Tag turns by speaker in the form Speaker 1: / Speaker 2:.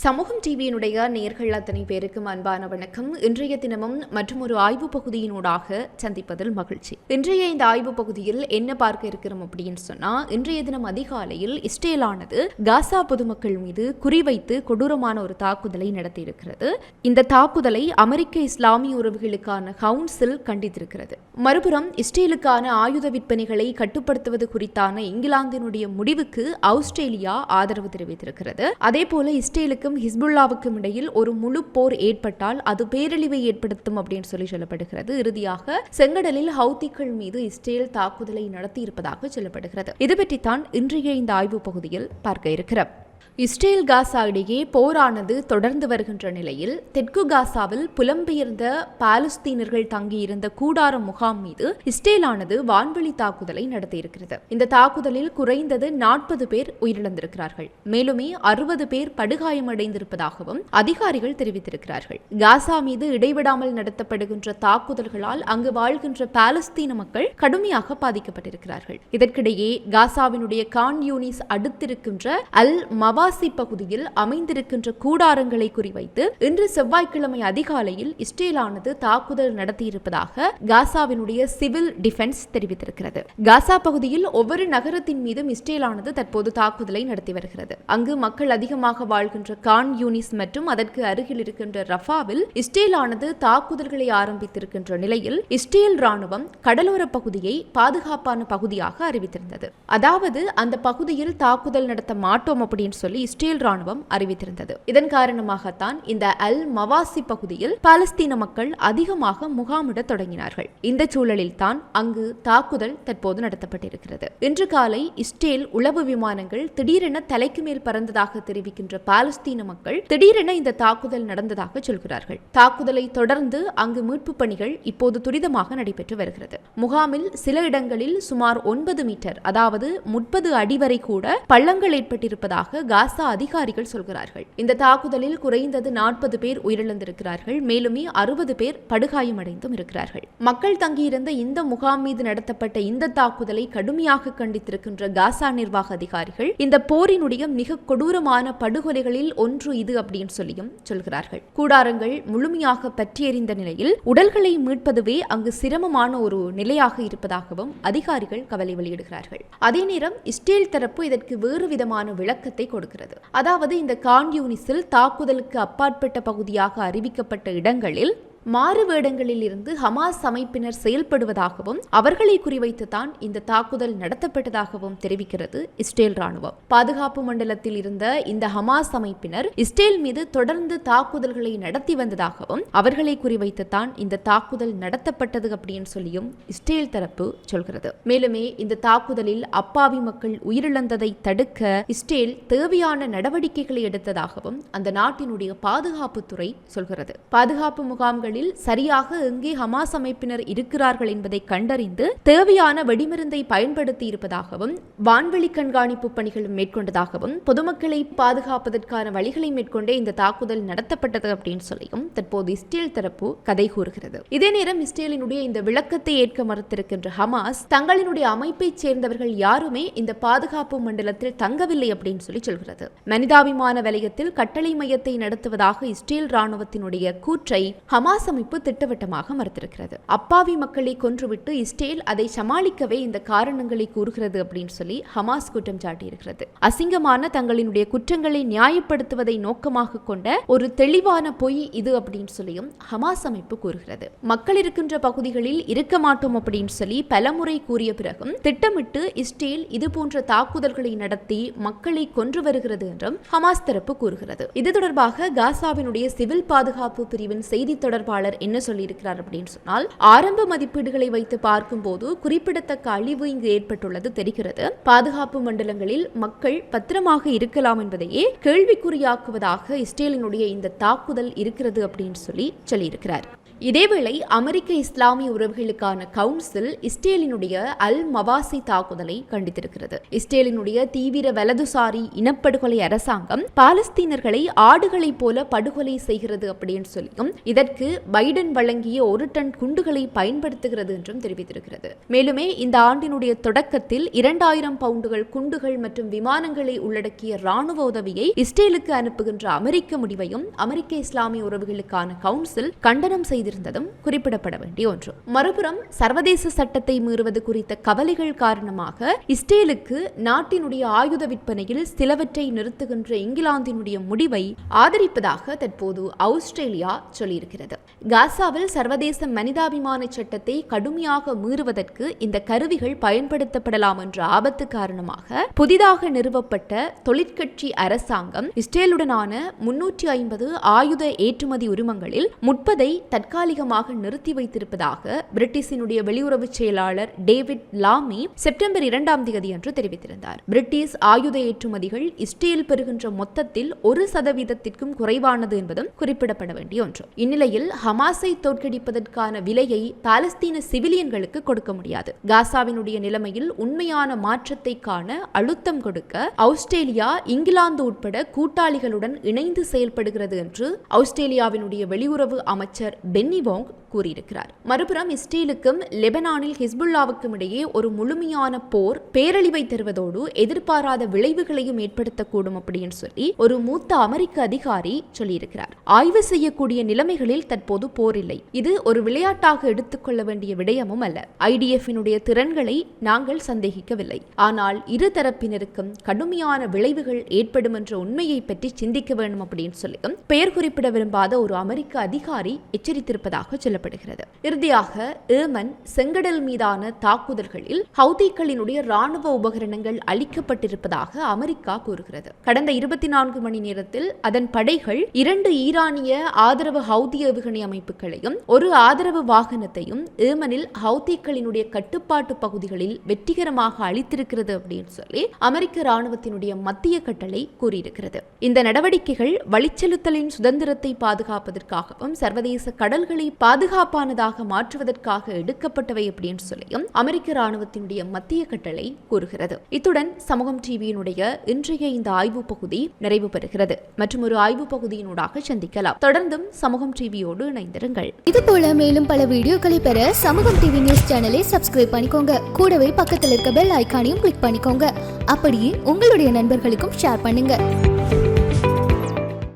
Speaker 1: சமூகம் டிவியினுடைய நேர்கள் அத்தனை பேருக்கும் அன்பான வணக்கம். இன்றைய தினமும் மற்றும் ஒரு ஆய்வு பகுதியினூடாக சந்திப்பதில் மகிழ்ச்சி. இன்றைய இந்த ஆய்வு பகுதியில் என்ன பார்க்க இருக்கிறோம் அப்படின்னு சொன்னா இன்றைய தினம் அதிகாலையில் இஸ்ரேலானது காசா பொதுமக்கள் மீது குறிவைத்து கொடூரமான ஒரு தாக்குதலை நடத்தியிருக்கிறது. இந்த தாக்குதலை அமெரிக்க இஸ்லாமிய உறவுகளுக்கான கவுன்சில் கண்டித்திருக்கிறது. மறுபுறம் இஸ்ரேலுக்கான ஆயுத விற்பனைகளை கட்டுப்படுத்துவது குறித்தான இங்கிலாந்தினுடைய முடிவுக்கு ஆஸ்திரேலியா ஆதரவு தெரிவித்திருக்கிறது. அதே போல இஸ்ரேலுக்கும் ஹிஸ்புல்லாவுக்கும் இடையில் ஒரு முழு போர் ஏற்பட்டால் அது பேரழிவை ஏற்படுத்தும் அப்படின்னு சொல்லி சொல்லப்படுகிறது. இறுதியாக செங்கடலில் ஹவுத்திகள் மீது இஸ்ரேல் தாக்குதலை நடத்தியிருப்பதாக சொல்லப்படுகிறது. இது பற்றித்தான் இன்றைய இந்த ஆய்வு பகுதியில் பார்க்க இருக்கிறோம். இஸ்ரேல் காசா இடையே போரானது தொடர்ந்து வருகின்ற நிலையில் தெற்கு காசாவில் புலம்பெயர்ந்த பாலஸ்தீனர்கள் தங்கியிருந்த கூடார முகாம் மீது இஸ்ரேலானது வான்வெளி தாக்குதலை நடத்தியிருக்கிறது. இந்த தாக்குதலில் குறைந்தது நாற்பது பேர் உயிரிழந்திருக்கிறார்கள். மேலுமே அறுபது பேர் படுகாயமடைந்திருப்பதாகவும் அதிகாரிகள் தெரிவித்திருக்கிறார்கள். காசா மீது இடைவிடாமல் நடத்தப்படுகின்ற தாக்குதல்களால் அங்கு வாழ்கின்ற பாலஸ்தீன மக்கள் கடுமையாக பாதிக்கப்பட்டிருக்கிறார்கள். இதற்கிடையே காசாவினுடைய கான் யூனிஸ் அடுத்திருக்கின்ற அல் காசி பகுதியில் அமைந்திருக்கின்ற கூடாரங்களை குறிவைத்து இன்று செவ்வாய்க்கிழமை அதிகாலையில் இஸ்ரேலானது தாக்குதல் நடத்தியிருப்பதாக காசாவினுடைய சிவில் டிஃபென்ஸ் தெரிவித்திருக்கிறது. காசா பகுதியில் ஒவ்வொரு நகரத்தின் மீதும் இஸ்ரேலானது தற்போது தாக்குதலை நடத்தி வருகிறது. அங்கு மக்கள் அதிகமாக வாழ்கின்ற கான் யூனிஸ் மற்றும் அதற்கு அருகில் இருக்கின்ற ரஃபாவில் இஸ்ரேலானது தாக்குதல்களை ஆரம்பித்திருக்கின்ற நிலையில் இஸ்ரேல் ராணுவம் கடலோர பகுதியை பாதுகாப்பான பகுதியாக அறிவித்திருந்தது. அதாவது அந்த பகுதியில் தாக்குதல் நடத்த மாட்டோம் அப்படின்னு சொல்லி இஸ்ரேல் ராணுவம் அறிவித்திருந்தது. இதன் காரணமாகத்தான் இந்த அல் மவாசி பகுதியில் பாலஸ்தீன மக்கள் அதிகமாக முகாமிட தொடங்கினார்கள். இந்த சூழலில் தான் அங்கு தாக்குதல் தற்போது நடத்தப்பட்டிருக்கிறது. இன்று காலை இஸ்ரேல் உளவு விமானங்கள் திடீரென தலைக்கு மேல் பறந்ததாக தெரிவிக்கின்ற பாலஸ்தீன மக்கள் திடீரென இந்த தாக்குதல் நடந்ததாக சொல்கிறார்கள். தாக்குதலை தொடர்ந்து அங்கு மீட்பு பணிகள் இப்போது துரிதமாக நடைபெற்று வருகிறது. முகாமில் சில இடங்களில் சுமார் ஒன்பது மீட்டர் அதாவது முப்பது அடி வரை கூட பள்ளங்கள் ஏற்பட்டிருப்பதாக காசா அதிகாரிகள் சொல்கிறார்கள். இந்த தாக்குதலில் குறைந்தது நாற்பது பேர் உயிரிழந்திருக்கிறார்கள். மேலுமே அறுபது பேர் படுகாயமடைந்தும் இருக்கிறார்கள். மக்கள் தங்கியிருந்த இந்த முகாம் மீது நடத்தப்பட்ட இந்த தாக்குதலை கடுமையாக கண்டித்திருக்கின்ற காசா நிர்வாக அதிகாரிகள் இந்த போரினுடைய மிக கொடூரமான படுகொலைகளில் ஒன்று இது அப்படின்னு சொல்லியும் சொல்கிறார்கள். கூடாரங்கள் முழுமையாக பற்றியறிந்த நிலையில் உடல்களை மீட்பதுவே அங்கு சிரமமான ஒரு நிலையாக இருப்பதாகவும் அதிகாரிகள் கவலை வெளியிடுகிறார்கள். அதே நேரம் இஸ்ரேல் தரப்பு இதற்கு வேறு விதமான விளக்கத்தை கொடுக்கிறது அதாவது இந்த கான்யூனிஸில் தாக்குதலுக்கு அப்பாற்பட்ட பகுதியாக அறிவிக்கப்பட்ட இடங்களில் மாறு வேடங்களில் இருந்து ஹமாஸ் அமைப்பினர் செயல்படுவதாகவும் அவர்களை குறிவைத்துதான் இந்த தாக்குதல் நடத்தப்பட்டதாகவும் தெரிவிக்கிறது இஸ்ரேல் ராணுவம் பாதுகாப்பு மண்டலத்தில் இருந்த இந்த ஹமாஸ் அமைப்பினர் இஸ்ரேல் மீது தொடர்ந்து தாக்குதல்களை நடத்தி வந்ததாகவும் அவர்களை குறிவைத்துத்தான் இந்த தாக்குதல் நடத்தப்பட்டது அப்படின்னு சொல்லியும் இஸ்ரேல் தரப்பு சொல்கிறது. மேலுமே இந்த தாக்குதலில் அப்பாவி மக்கள் உயிரிழந்ததை தடுக்க இஸ்ரேல் தேவையான நடவடிக்கைகளை எடுத்ததாகவும் அந்த நாட்டினுடைய பாதுகாப்புத்துறை சொல்கிறது. பாதுகாப்பு முகாம்கள் முகாம்களில் சரியாக எங்கே ஹமாஸ் அமைப்பினர் இருக்கிறார்கள் என்பதை கண்டறிந்து தேவையான வெடிமருந்தை பயன்படுத்தி இருப்பதாகவும் வான்வெளி கண்காணிப்பு பணிகள் மேற்கொண்டதாகவும் பொதுமக்களை பாதுகாப்பதற்கான வழிகளை மேற்கொண்டே இந்த தாக்குதல் நடத்தப்பட்டது அப்படின்னு சொல்லியும் தற்போது இஸ்ரேல் தரப்பு கதை கூறுகிறது. இதே நேரம் இஸ்ரேலினுடைய இந்த விளக்கத்தை ஏற்க மறுத்திருக்கின்ற ஹமாஸ் தங்களினுடைய அமைப்பைச் சேர்ந்தவர்கள் யாருமே இந்த பாதுகாப்பு மண்டலத்தில் தங்கவில்லை அப்படின்னு சொல்லி சொல்கிறது. மனிதாபிமான வலயத்தில் கட்டளை மையத்தை நடத்துவதாக இஸ்ரேல் ராணுவத்தினுடைய கூற்றை ஹமாஸ் ஹமாஸ் அமைப்பு திட்டவட்டமாக மறுத்திருக்கிறது. அப்பாவி மக்களை கொன்றுவிட்டு இஸ்ரேல் அதை சமாளிக்கவே இந்த காரணங்களை கூறுகிறது அப்படின்னு சொல்லி ஹமாஸ் குற்றம் சாட்டியிருக்கிறது. அசிங்கமான தங்களினுடைய குற்றங்களை நியாயப்படுத்துவதை நோக்கமாக கொண்ட ஒரு தெளிவான பொய் இது அப்படின்னு சொல்லியும் ஹமாஸ் அமைப்பு கூறுகிறது. மக்கள் இருக்கின்ற பகுதிகளில் இருக்க மாட்டோம் அப்படின்னு சொல்லி பலமுறை கூறிய பிறகும் திட்டமிட்டு இஸ்ரேல் இதுபோன்ற தாக்குதல்களை நடத்தி மக்களை கொன்று வருகிறது என்றும் ஹமாஸ் தரப்பு கூறுகிறது. இது தொடர்பாக காசாவினுடைய சிவில் பாதுகாப்பு பிரிவின் செய்தி தொடர்பாக தொடர்பாளர் என்ன சொல்லியிருக்கிறார் அப்படின்னு சொன்னால் ஆரம்ப மதிப்பீடுகளை வைத்து பார்க்கும்போது குறிப்பிடத்தக்க அழிவு இங்கு ஏற்பட்டுள்ளது தெரிகிறது. பாதுகாப்பு மண்டலங்களில் மக்கள் பத்திரமாக இருக்கலாம் என்பதையே கேள்விக்குறியாக்குவதாக இஸ்ரேலினுடைய இந்த தாக்குதல் இருக்கிறது அப்படின்னு சொல்லி சொல்லியிருக்கிறார். இதேவேளை அமெரிக்க இஸ்லாமிய உறவுகளுக்கான கவுன்சில் இஸ்ரேலினுடைய அல் மவாசி தாக்குதலை கண்டித்திருக்கிறது. இஸ்ரேலினுடைய தீவிர வலதுசாரி இனப்படுகொலை அரசாங்கம் பாலஸ்தீனர்களை ஆடுகளைப் போல படுகொலை செய்கிறது அப்படின்னு சொல்லியும் இதற்கு பைடன் வழங்கிய ஒரு டன் குண்டுகளை பயன்படுத்துகிறது என்றும் தெரிவித்திருக்கிறது. மேலுமே இந்த ஆண்டினுடைய தொடக்கத்தில் இரண்டாயிரம் பவுண்டுகள் குண்டுகள் மற்றும் விமானங்களை உள்ளடக்கிய ராணுவ உதவியை இஸ்ரேலுக்கு அனுப்புகின்ற அமெரிக்க முடிவையும் அமெரிக்க இஸ்லாமிய உறவுகளுக்கான கவுன்சில் கண்டனம் இருந்ததும் குறிப்பிடப்பட வேண்டிய ஒன்று. மறுபுறம் சர்வதேச சட்டத்தை மீறுவது குறித்த கவலைகள் காரணமாக இஸ்ரேலுக்கு நாட்டினுடைய ஆயுத விற்பனையில் சிலவற்றை நிறுத்துகின்ற இங்கிலாந்தினுடைய முடிவை ஆதரிப்பதாக தற்போது ஆஸ்திரேலியா சொல்லியிருக்கிறது. காசாவில் சர்வதேச மனிதாபிமான சட்டத்தை கடுமையாக மீறுவதற்கு இந்த கருவிகள் பயன்படுத்தப்படலாம் என்ற ஆபத்து காரணமாக புதிதாக நிறுவப்பட்ட தொழிற்கட்சி அரசாங்கம் இஸ்ரேலுடனான முன்னூற்றி ஐம்பது ஆயுத ஏற்றுமதி உரிமங்களில் முப்பதை தற்காலிகமாக நிறுத்தி வைத்திருப்பதாக பிரிட்டிஷினுடைய வெளியுறவு செயலாளர் டேவிட் லாமி செப்டம்பர் இரண்டாம் தேதி அன்று தெரிவித்திருந்தார். பிரிட்டிஷ் ஆயுத ஏற்றுமதிகள் இஸ்ரேல் பெறுகின்ற மொத்தத்தில் ஒரு சதவீதத்திற்கும் குறைவானது என்பதும் குறிப்பிடப்பட வேண்டிய ஒன்று. இந்நிலையில் ஹமாஸை தோற்கடிப்பதற்கான விலையை பாலஸ்தீன சிவிலியன்களுக்கு கொடுக்க முடியாது. காசாவினுடைய நிலைமையில் உண்மையான மாற்றத்தை காண அழுத்தம் கொடுக்க ஆஸ்திரேலியா இங்கிலாந்து உட்பட கூட்டாளிகளுடன் இணைந்து செயல்படுகிறது என்று ஆஸ்திரேலியாவினுடைய வெளியுறவு அமைச்சர் Lenny Wong கூறியிருக்கிறார். மறுபுறம் இஸ்ரேலுக்கும் லெபனானில் ஹிஸ்புல்லாவுக்கும் இடையே ஒரு முழுமையான போர் பேரழிவை தருவதோடு எதிர்பாராத விளைவுகளையும் ஏற்படுத்தக்கூடும் அப்படின்னு சொல்லி ஒரு மூத்த அமெரிக்க அதிகாரி சொல்லியிருக்கிறார். ஆய்வு செய்யக்கூடிய நிலைமைகளில் தற்போது போர் இல்லை. இது ஒரு விளையாட்டாக எடுத்துக்கொள்ள வேண்டிய விடயமும் அல்ல. ஐடிஎஃபினுடைய திறன்களை நாங்கள் சந்தேகிக்கவில்லை. ஆனால் இரு தரப்பினருக்கும் கடுமையான விளைவுகள் ஏற்படும் என்ற உண்மையை பற்றி சிந்திக்க வேண்டும் அப்படின்னு சொல்லியும் பெயர் குறிப்பிட விரும்பாத ஒரு அமெரிக்க அதிகாரி எச்சரித்திருப்பதாக சொல்லப்படுகிறது இறுதியாக ஏமன் செங்கடல் மீதான தாக்குதல்களில் ஹவுதிகளினுடைய ராணுவ உபகரணங்கள் அளிக்கப்பட்டிருப்பதாக அமெரிக்கா கூறுகிறது. கடந்த இருபத்தி நான்கு மணி நேரத்தில் அதன் படைகள் இரண்டு ஈரானிய ஆதரவு ஹவுதி ஏவுகணை அமைப்புகளையும் ஒரு ஆதரவு வாகனத்தையும் ஏமனில் ஹவுதிகளினுடைய கட்டுப்பாட்டு பகுதிகளில் வெற்றிகரமாக அளித்திருக்கிறது அப்படின்னு சொல்லி அமெரிக்க ராணுவத்தினுடைய மத்திய கட்டளை கூறியிருக்கிறது. இந்த நடவடிக்கைகள் வழிச்செலுத்தலின் சுதந்திரத்தை பாதுகாப்பதற்காகவும் சர்வதேச கடல்களை பாதுகாப்பானதாக மாற்றுவதற்காக எடுக்கப்பட்டவை அப்படின்னு சொல்லியும் அமெரிக்க ராணுவத்தினுடைய மத்திய கட்டளை கூறுகிறது. இத்துடன் சமூகம் டிவியினுடைய இன்றைய இந்த ஆய்வு பகுதி நிறைவு பெறுகிறது. மற்றும் ஒரு ஆய்வு பகுதியினூடாக சந்திக்கலாம். தொடர்ந்தும் சமூகம் டிவியோடு இணைந்திருங்கள்.
Speaker 2: இது போல மேலும் பல வீடியோக்களை பெற சமூகம் டிவி நியூஸ் சேனலை சப்ஸ்கிரைப் பண்ணிக்கோங்க. கூடவே பக்கத்தில் இருக்க பெல் ஐகானையும் கிளிக் பண்ணிக்கோங்க. அப்படியே உங்களுடைய நண்பர்களுக்கும் ஷேர் பண்ணுங்க.